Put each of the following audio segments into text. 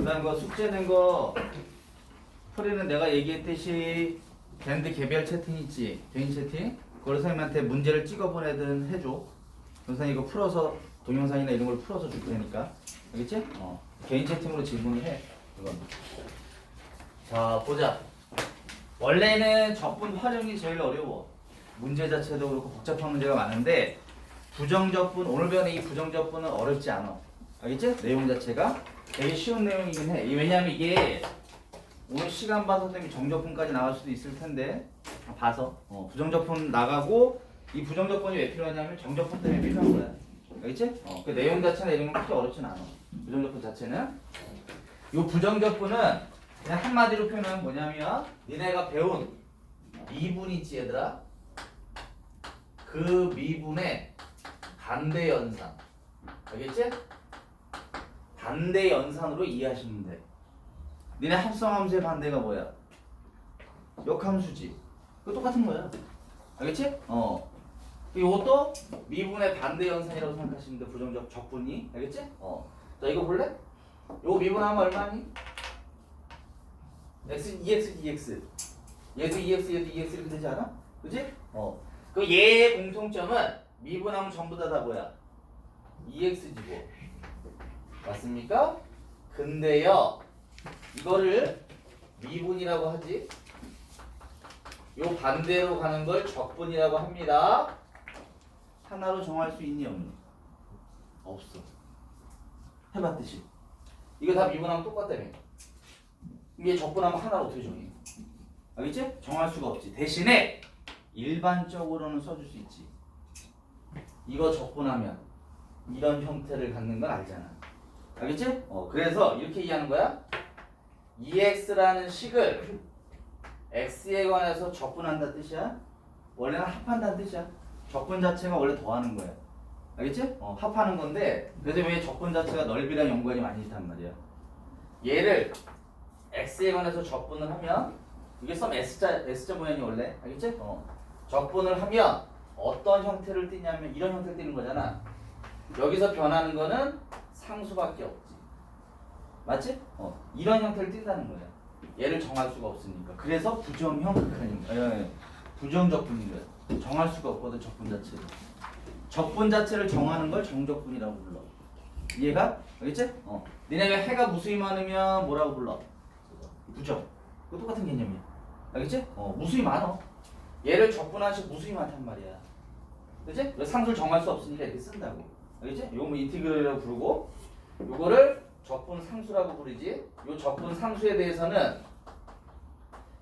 그다음 거 숙제 낸거 풀이는 내가 얘기했듯이 밴드 개별 채팅 있지 개인 채팅? 그걸 선생님한테 문제를 찍어 보내든 해줘. 선생님 이거 풀어서 동영상이나 이런 걸 풀어서 줄 테니까. 알겠지? 어 개인 채팅으로 질문을 해 이건 자 보자. 원래는 적분 활용이 제일 어려워. 문제 자체도 그렇고 복잡한 문제가 많은데 부정적분 오늘 배우는 이 부정적분은 어렵지 않아. 알겠지? 내용 자체가 되게 쉬운 내용이긴 해. 왜냐면 이게 오늘 시간 봐서 선생님이 정적분까지 나갈 수도 있을 텐데. 아, 봐서. 어, 부정적분 나가고 이 부정적분이 왜 필요하냐면 정적분 때문에 필요한 거야. 알겠지? 어, 그 내용 자체나 이런 건 크게 어렵진 않아. 부정적분 자체는. 이 부정적분은 그냥 한마디로 표현하면 뭐냐면 니네가 배운 미분 있지 얘들아. 그 미분의 반대 연산 알겠지? 반대 연산으로 이해하시면 돼 니네 합성함수의 반대가 뭐야? 역함수지 그 똑같은 거야 알겠지? 어 이것도 미분의 반대 연산이라고 생각하시면 돼 부정적 적분이 알겠지? 어 자 이거 볼래? 요거 미분하면 얼마니? x 2x 2x 얘도 2x 얘도 2x 이렇게 되지 않아? 그지? 어. 그 얘의 공통점은 미분하면 전부 다 다 뭐야? 2x지고 맞습니까? 근데요 이거를 미분이라고 하지 요 반대로 가는 걸 적분이라고 합니다 하나로 정할 수 있니 없니? 없어 해봤듯이 이거 다 미분하면 똑같다며 이게 적분하면 하나로 어떻게 정해? 알겠지? 정할 수가 없지. 대신에 일반적으로는 써줄 수 있지. 이거 적분하면 이런 형태를 갖는 건 알잖아. 알겠지? 어, 그래서 이렇게 이해하는 거야. EX라는 식을 X에 관해서 적분한다 뜻이야. 원래는 합한다는 뜻이야. 적분 자체가 원래 더하는 거야. 알겠지? 어, 합하는 건데 그래서 왜 적분 자체가 넓이랑 연관이 많이 있단 말이야. 얘를 x에 관해서 적분을 하면 이게 썸 s자 s자 모양이 원래 알겠지? 어. 적분을 하면 어떤 형태를 띠냐면 이런 형태를 띠는 거잖아. 여기서 변하는 거는 상수밖에 없지. 맞지? 어. 이런 형태를 띈다는 거야. 얘를 정할 수가 없으니까. 그래서 부정형 극한인 거야. 예, 예. 부정적 분인 거야. 정할 수가 없거든 적분 자체를. 적분 자체를 정하는 걸 정적분이라고 불러. 이해가? 알겠지? 어. 니네가 해가 무수히 많으면 뭐라고 불러? 부정. 그 똑같은 개념이야. 알겠지? 어, 무수히 많어. 얘를 적분한식 무수히 많단 말이야. 그치? 왜 상수를 정할 수 없으니까 이렇게 쓴다고. 알겠지? 요거 뭐 인티그럴이라고 부르고 요거를 적분 상수라고 부르지. 요 적분 상수에 대해서는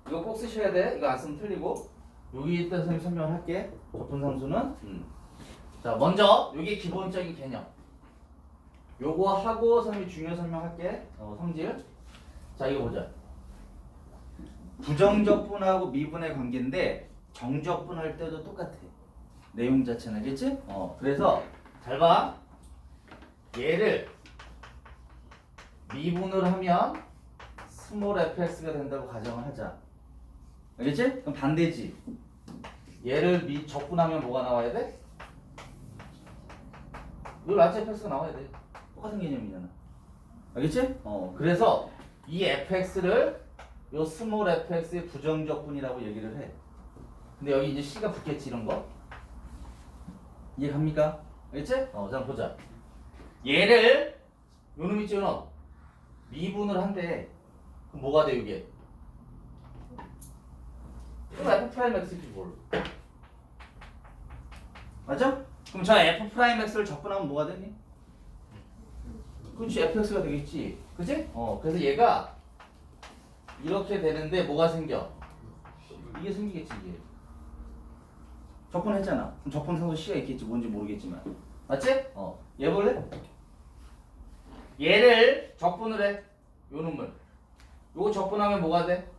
이거 꼭 쓰셔야 돼. 이거 안 쓰면 틀리고. 여기 일단 선생님 설명을 할게. 적분 상수는 음. 자, 먼저 요게 기본적인 개념. 요거 하고 선생님이 중요 설명할게. 어, 성질. 자, 이거 보자. 부정적분하고 미분의 관계인데 정적분 할 때도 똑같아. 내용 자체는 알겠지? 어, 그래서 잘 봐. 얘를 미분을 하면 스몰 fx가 된다고 가정을 하자. 알겠지? 그럼 반대지. 얘를 미 적분하면 뭐가 나와야 돼? 요 라지 fx가 나와야 돼. 똑같은 개념이잖아. 알겠지? 어, 그래서 이 fx를 요 스몰 fx의 부정적분이라고 얘기를 해. 근데 여기 이제 c가 붙겠지 이런 거. 이해갑니까? 알겠지? 어, 자 보자. 얘를 요놈 있죠 요놈. 미분을 한대. 그럼 뭐가 돼 이게? 그럼 f 프라임 x지 뭘? 맞죠? 그럼 저 f 프라임 x를 적분하면 뭐가 되니? 그렇지 fx가 되겠지. 그지? 어, 그래서 얘가 이렇게 되는데 뭐가 생겨? 이게 생기겠지 이게. 적분 했잖아. 그럼 적분 상수 C가 있겠지 뭔지 모르겠지만. 맞지? 어. 얘 볼래? 얘를 적분을 해. 요 놈을. 요거 적분하면 뭐가 돼?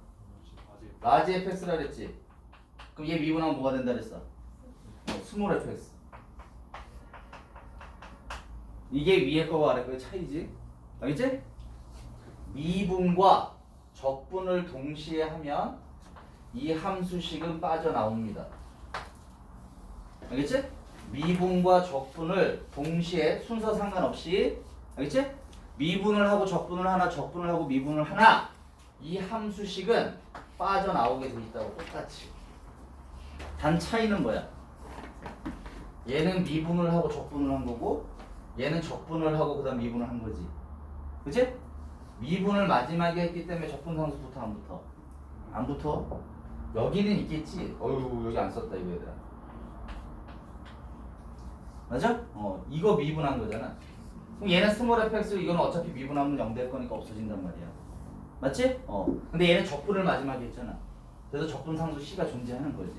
라지 fx라 그랬지. 그럼 얘 미분하면 뭐가 된다 그랬어? 어, 스몰 fx. 이게 위에 거와 아래 거의 차이지. 알겠지? 미분과 적분을 동시에 하면 이 함수식은 빠져나옵니다. 알겠지? 미분과 적분을 동시에 순서 상관없이 알겠지? 미분을 하고 적분을 하나, 적분을 하고 미분을 하나 이 함수식은 빠져나오게 돼 있다고 똑같이. 단 차이는 뭐야? 얘는 미분을 하고 적분을 한 거고 얘는 적분을 하고 그 다음 미분을 한 거지. 그치? 미분을 마지막에 했기 때문에 적분 상수 붙어 안 붙어? 안 붙어? 여기는 있겠지. 어유 여기 안 썼다 이거 얘들아. 맞아? 어 이거 미분한 거잖아. 그럼 얘는 스몰 fx 이거는 어차피 미분하면 0 될 거니까 없어진단 말이야. 맞지? 어. 근데 얘는 적분을 마지막에 했잖아. 그래서 적분 상수 c가 존재하는 거지.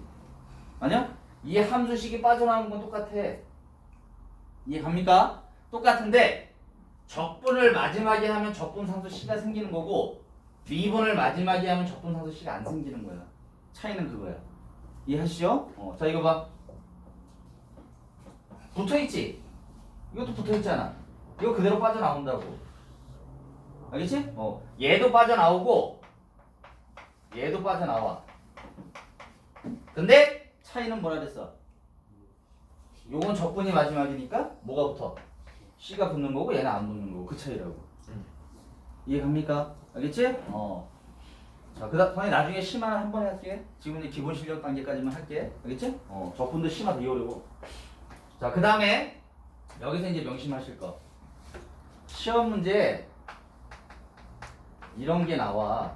아니야? 이 함수식이 빠져나오는 건 똑같아. 이해 갑니까? 똑같은데 적분을 마지막에 하면 적분 상수 c가 생기는 거고 미분을 마지막에 하면 적분 상수 c가 안 생기는 거야. 차이는 그거야. 이해하시죠? 어, 자 이거 봐. 붙어 있지. 이것도 붙어 있잖아. 이거 그대로 빠져나온다고. 알겠지? 어. 얘도 빠져나오고 얘도 빠져나와. 근데 차이는 뭐라 그랬어? 요건 적분이 마지막이니까 뭐가 붙어? C가 붙는 거고 얘는 안 붙는 거고 그 차이라고. 이해 갑니까? 알겠지? 어. 자, 그다음 에 나중에 심화는 한 번에 할게. 지금은 이제 기본 실력 단계까지만 할게. 알겠지? 어. 적분도 심화 어려워. 자, 그 다음에 여기서 이제 명심하실 거. 시험 문제 이런 게 나와.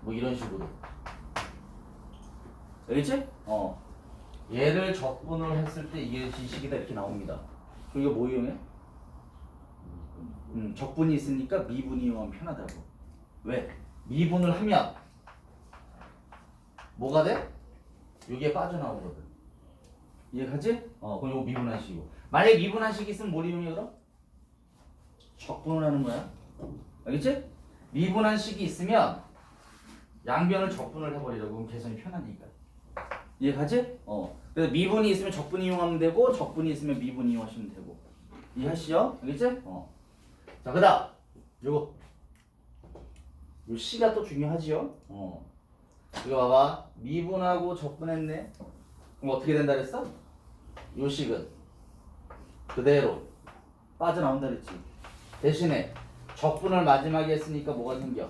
뭐 이런 식으로. 알겠지? 어. 얘를 적분을 했을 때 이게 지식이다 이렇게 나옵니다. 그럼 이거 뭐 이용해? 음, 적분이 있으니까 미분이 이용하면 편하다고. 왜? 미분을 하면 뭐가 돼? 여기에 빠져나오거든. 이해가지? 어, 그럼 이거 미분한식이고. 만약에 미분한식이 있으면 뭘 이용해 그럼? 적분을 하는 거야. 알겠지? 미분한식이 있으면 양변을 적분을 해버리라고 그럼 계산이 편하니까. 이해가지? 어. 그래서 미분이 있으면 적분 이용하면 되고 적분이 있으면 미분 이용하시면 되고. 이해하시죠? 알겠지? 어. 자, 그다음 요거. 요 C가 또 중요하지요? 어. 이거 봐봐. 미분하고 적분했네. 그럼 어떻게 된다 그랬어? 요 식은 그대로 빠져나온다 그랬지. 대신에 적분을 마지막에 했으니까 뭐가 생겨?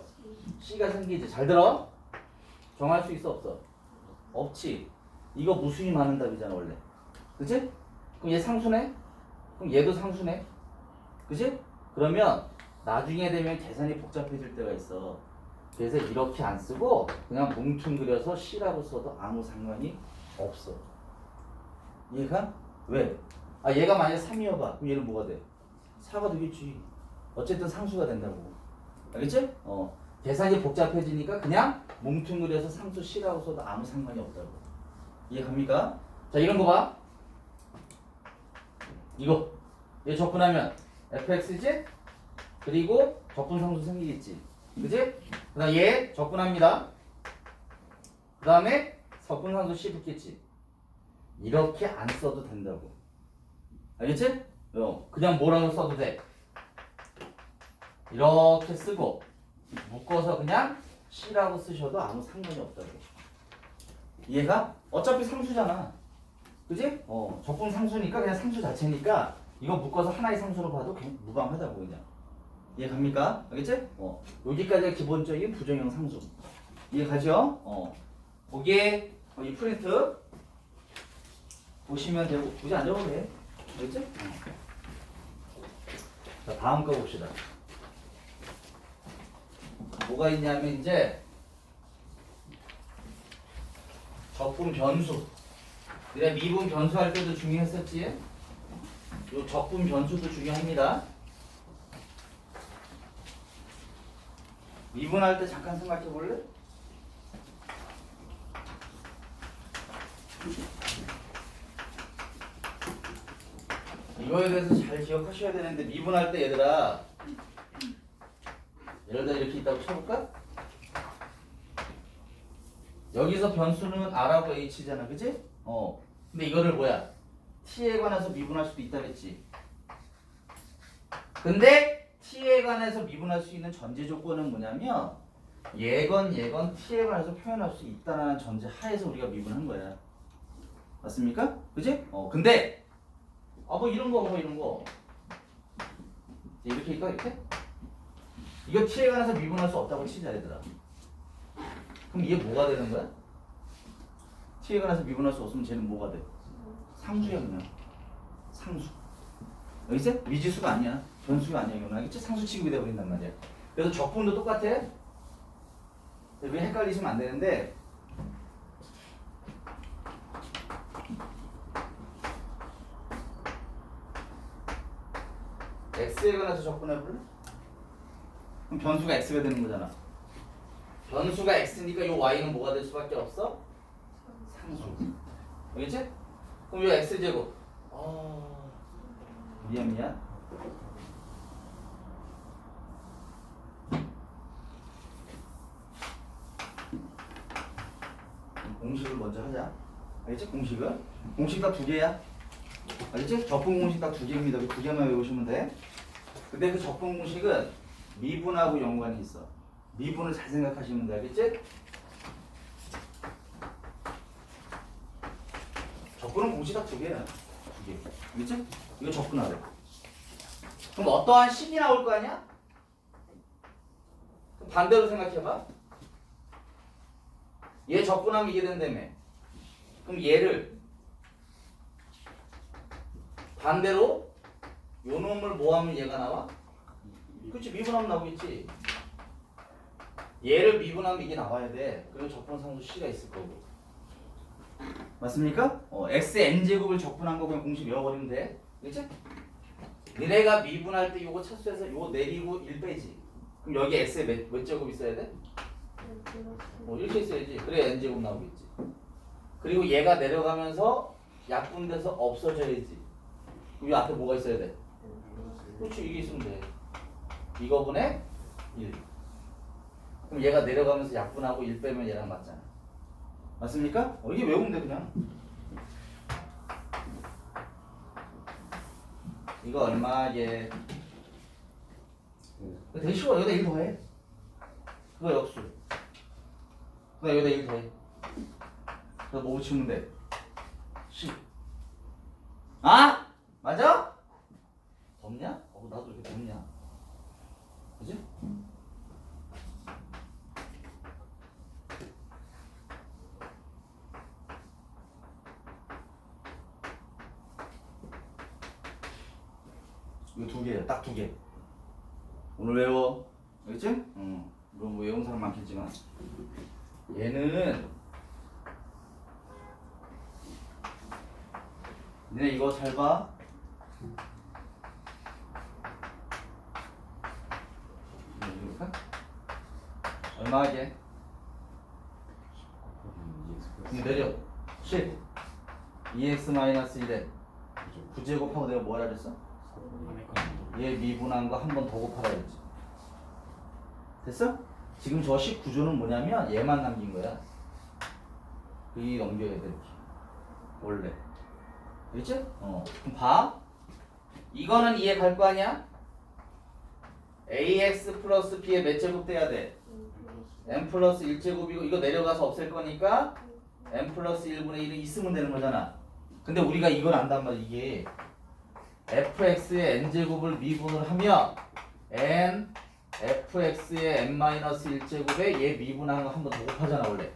C가 생기지. 잘 들어? 정할 수 있어 없어? 없지. 이거 무수히 많은 답이잖아 원래. 그지? 그럼 얘 상수네? 그럼 얘도 상수네? 그지? 그러면 나중에 되면 계산이 복잡해질 때가 있어. 그래서 이렇게 안 쓰고 그냥 뭉뚱그려서 C라고 써도 아무 상관이 없어. 이해가? 왜? 아 얘가 만약에 3이어봐. 그럼 얘는 뭐가 돼? 4가 되겠지. 어쨌든 상수가 된다고. 알겠지? 어. 계산이 복잡해지니까 그냥 뭉뚱그려서 상수 C라고 써도 아무 상관이 없다고. 이해갑니까? 자 이런 거 봐. 이거 얘 적분하면 fx지? 그리고 적분 상수 생기겠지. 그지? 그 다음 얘 적분합니다. 그 다음에 적분 상수 C 붙겠지. 이렇게 안 써도 된다고. 알겠지? 어, 그냥 뭐라고 써도 돼. 이렇게 쓰고 묶어서 그냥 C라고 쓰셔도 아무 상관이 없다고. 이해가? 어차피 상수잖아. 그지? 어, 적분 상수니까 그냥 상수 자체니까 이거 묶어서 하나의 상수로 봐도 그냥 무방하다고 그냥. 이해 갑니까? 알겠지? 어, 여기까지가 기본적인 부정형 상수. 이해 가죠? 어, 거기에 어, 이 프린트 보시면 되고 굳이 안 적어도 돼. 알겠지? 어. 자, 다음 거 봅시다. 뭐가 있냐면 이제 적분 변수. 그래 미분 변수 할 때도 중요했었지. 요 적분 변수도 중요합니다. 미분할 때 잠깐 생각해 볼래? 이거에 대해서 잘 기억하셔야 되는데 미분할 때 얘들아 예를 들어 이렇게 있다고 쳐볼까? 여기서 변수는 R하고 H잖아 그지? 어 근데 이거를 뭐야? T에 관해서 미분할 수도 있다 그랬지 근데 T에 관해서 미분할 수 있는 전제 조건은 뭐냐면 예건 예건 T에 관해서 표현할 수 있다는 전제 하에서 우리가 미분한 거야 맞습니까? 그지? 어 근데 아 뭐 이런 거 뭐 이런 거 이렇게 할까 이렇게? 이거 t에 관해서 미분할 수 없다고 치자 얘들아. 그럼 이게 뭐가 되는 거야? t에 관해서 미분할 수 없으면 쟤는 뭐가 돼? 상수야 그냥. 상수. 여기서 미지수가 아니야. 변수가 아니야 이거는 알겠지? 상수 취급이 돼버린단 말이야. 그래서 적분도 똑같아. 왜 헷갈리시면 안 되는데 x에 관해서 적분해볼래? 그럼 변수가 x가 되는 거잖아. 변수가 x니까 이 y는 뭐가 될 수밖에 없어? 상수. 알겠지? 그럼 이 x제곱. 아 미안 미안. 공식을 먼저 하자. 알겠지? 공식은? 공식 다 두 개야. 알겠지? 적분 공식 딱두 개입니다. 그 두 개만 외우시면 돼. 근데 그 적분 공식은 미분하고 연관이 있어. 미분을 잘 생각하시면 돼. 알겠지? 적분은 공식 딱두 개야. 두 개. 알겠지? 이거 적분하래. 그럼 어떠한 식이 나올 거 아니야? 그럼 반대로 생각해봐. 얘 적분하면 이게 된다며. 그럼 얘를 반대로 요 놈을 모하면 얘가 나와? 그렇지 미분하면 나오겠지. 얘를 미분하면 이게 나와야 돼. 그리고 적분상수 C가 있을 거고. 맞습니까? 어, x n 제곱을 적분한 거 그냥 공식 외워버리면 돼. 그렇지? 니네가 미분할 때 요거 차수해서 요거 내리고 1 빼지. 그럼 여기 x에 몇, 몇 제곱 있어야 돼? 뭐 이렇게 있어야지. 그래 n 제곱 나오겠지. 그리고 얘가 내려가면서 약분돼서 없어져야지. 그럼 이 앞에 뭐가 있어야 돼? 그렇지 이게 있으면 돼. 이거분의 1. 그럼 얘가 내려가면서 약분하고 1 빼면 얘랑 맞잖아. 맞습니까? 어, 이게 외우면 돼 그냥. 이거 얼마 얘? 되게 쉬워. 여기다 1 더해. 그거 역수. 그다음 여기다 1 더해. 그래서 뭐 붙이면 돼? 10. 아? 맞아? 덥냐? 어, 나도 이렇게 덥냐? 그지? 이거 두 개야, 딱 두 개. 오늘 외워. 알겠지? 응. 물론 뭐 외운 사람 많겠지만. 얘는 니네 잘 봐. 얼마 하게? 내려. 10. 2x 마이너스 1에 9제곱하고 내가 뭐라 그랬어? 얘 미분한 거 한 번 더 곱하라 그랬지. 됐어? 지금 저 19조는 뭐냐면 얘만 남긴 거야. 이 넘겨야 돼. 원래. 알겠지? 어. 그럼 봐. 이거는 이해 갈 거 아니야? ax 플러스 b의 몇 제곱 돼야 돼? m 플러스 1제곱이고 이거 내려가서 없앨 거니까 m 플러스 1분의 1이 있으면 되는 거잖아. 근데 우리가 이걸 안단 말이야. 이게 fx의 n제곱을 미분을 하면 n fx의 n 마이너스 1제곱에 얘 미분한 거 한 번 더 곱하잖아 원래.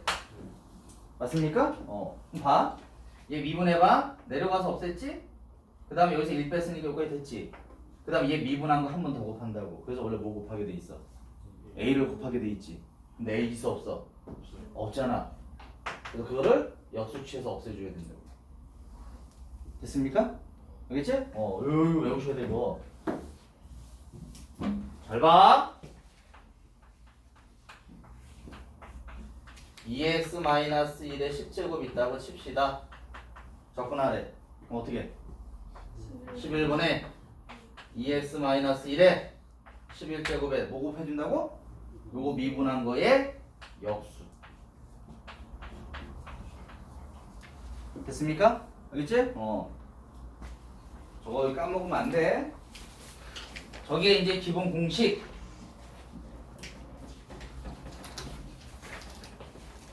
맞습니까? 어. 그럼 봐. 얘 미분해봐. 내려가서 없앴지? 그 다음에 여기서 1 뺐으니까 여기까지 됐지? 그 다음에 얘 미분한 거 한 번 더 곱한다고. 그래서 원래 뭐 곱하게 돼 있어? A를 곱하게 돼 있지. 근데 A 있어 없어? 없잖아. 그래서 그거를 역수 취해서 없애줘야 된다고. 됐습니까? 알겠지? 어, 으, 외우셔야 돼 이거. 잘 봐. 2x-1에 10제곱 있다고 칩시다. 접근하래. 그럼 어떻게? 11분의 2x-1에 11제곱에 뭐 곱해준다고? 요거 미분한 거에 역수. 됐습니까? 알겠지? 어. 저거 까먹으면 안 돼. 저게 이제 기본 공식.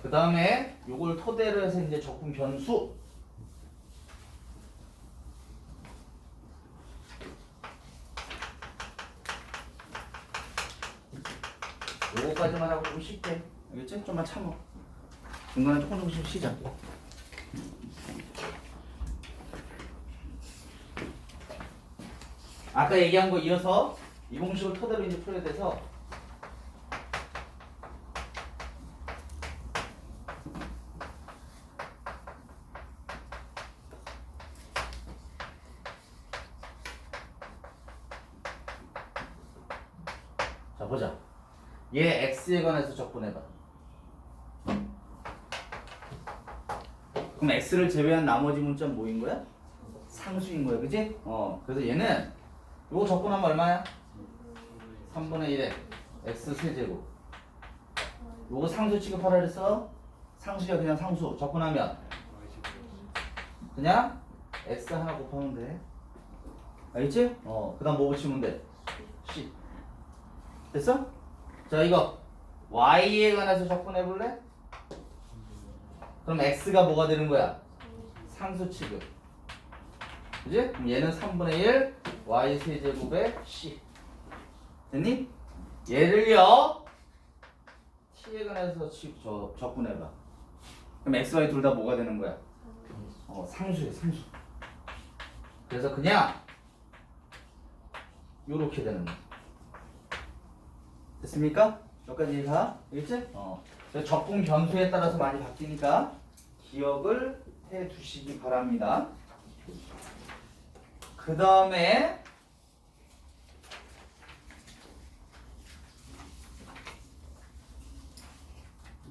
그 다음에 요걸 토대로 해서 이제 적분 변수. 요거까지만 하고 좀 쉽게. 알겠지? 좀만 참어 중간에 조금 조금씩 쉬자. 아까 얘기한 거 이어서 이 공식을 토대로 이제 풀어야 돼서 자 보자 얘 x에 관해서 적분해봐 그럼 x를 제외한 나머지 문자는 뭐인 거야? 상수인 거야 그지? 어 그래서 얘는 요거 적분하면 얼마야? 3분의 1에 x 세제곱 요거 상수 취급하라 그랬어? 상수야 그냥 상수 적분하면 그냥 x 하나 곱하면 돼 알겠지? 어 그 다음 뭐 붙이면 돼? c 됐어? 자 이거 y에 관해서 적분해 볼래? 그럼 x가 뭐가 되는 거야? 상수 취급 그지? 그럼 얘는 3분의 1 y 세제곱에 c 됐니? 얘를요 t에 관해서 치, 저, 적분해봐 그럼 x, y 둘 다 뭐가 되는 거야? 어 상수야 상수 그래서 그냥 요렇게 되는 거야 됐습니까? 여기까지 이해가? 알겠지? 어. 적분 변수에 따라서 많이 바뀌니까 기억을 해 두시기 바랍니다. 그 다음에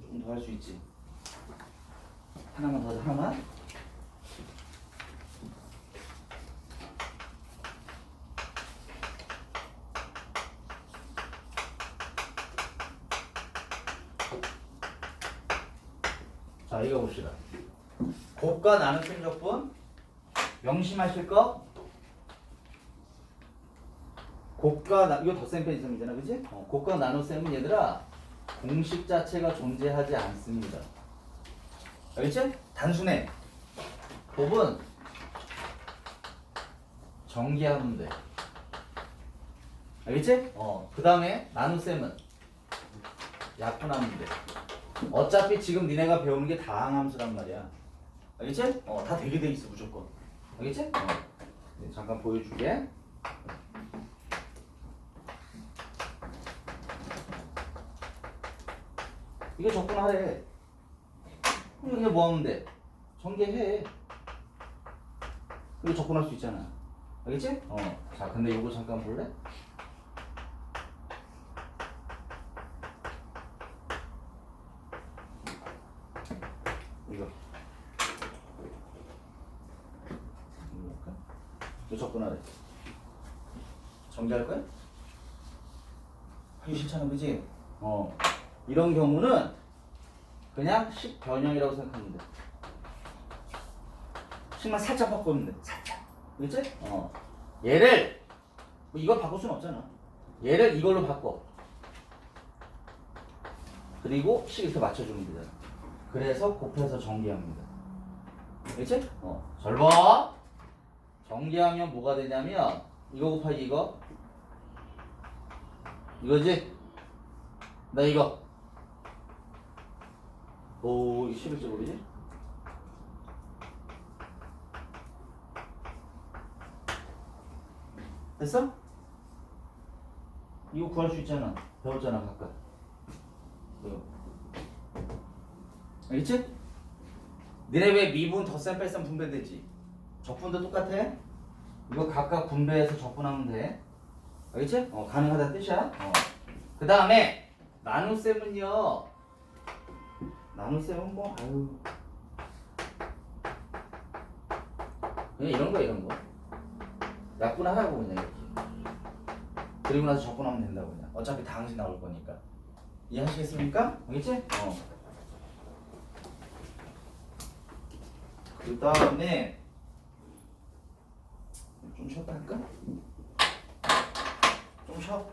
조금 더할 수 있지. 하나만 더 하나만. 자 이거 봅시다. 곱과 나눗셈 적분 명심하실 거. 곱과 나 이거 덧셈 편의점이잖아, 그지? 어, 곱과 나눗셈은 얘들아 공식 자체가 존재하지 않습니다. 알겠지? 단순해. 곱은 정기하면 돼. 알겠지? 어. 그 다음에 나눗셈은 약분하면 돼. 어차피 지금 니네가 배우는 게 다항함수란 말이야. 알겠지? 어, 다 되게 돼 있어 무조건. 알겠지? 어. 네, 잠깐 보여줄게. 이거 접근하래. 그럼 이게 뭐 하면 돼? 전개해. 이거 접근할 수 있잖아. 알겠지? 어. 자, 근데 이거 잠깐 볼래? 이거 볼까? 이거 접근하래. 전개할 거야? 하기 싫잖아, 그지? 어. 이런 경우는 그냥 식 변형이라고 생각하면 돼. 식만 살짝 바꾸면 돼. 살짝. 그렇지? 어. 얘를 뭐 이걸 바꿀 수는 없잖아. 얘를 이걸로 바꿔. 그리고 식 이렇게 맞춰주면 되잖아. 그래서 곱해서 정리합니다. 그렇지? 어. 잘 봐. 정리하면 뭐가 되냐면 이거 곱하기 이거 이거지? 나 이거 오, 11제곱이지? 됐어? 이거 구할 수 있잖아. 배웠잖아, 각각. 이거. 알겠지? 니네 왜 미분, 덧셈, 뺄셈 분배되지? 적분도 똑같아? 이거 각각 분배해서 적분하면 돼. 알겠지? 어, 가능하다 뜻이야. 어. 그 다음에 나눗셈은요. 나눗셈은 뭐 아유 그냥 이런 거 이런 거 약분하라고 그냥 이렇게 그리고 나서 적분하면 된다고 그냥 어차피 다 항시 나올 거니까 이해하시겠습니까? 알겠지? 어. 그 다음에 좀 쉬었다 할까? 좀 쉬어.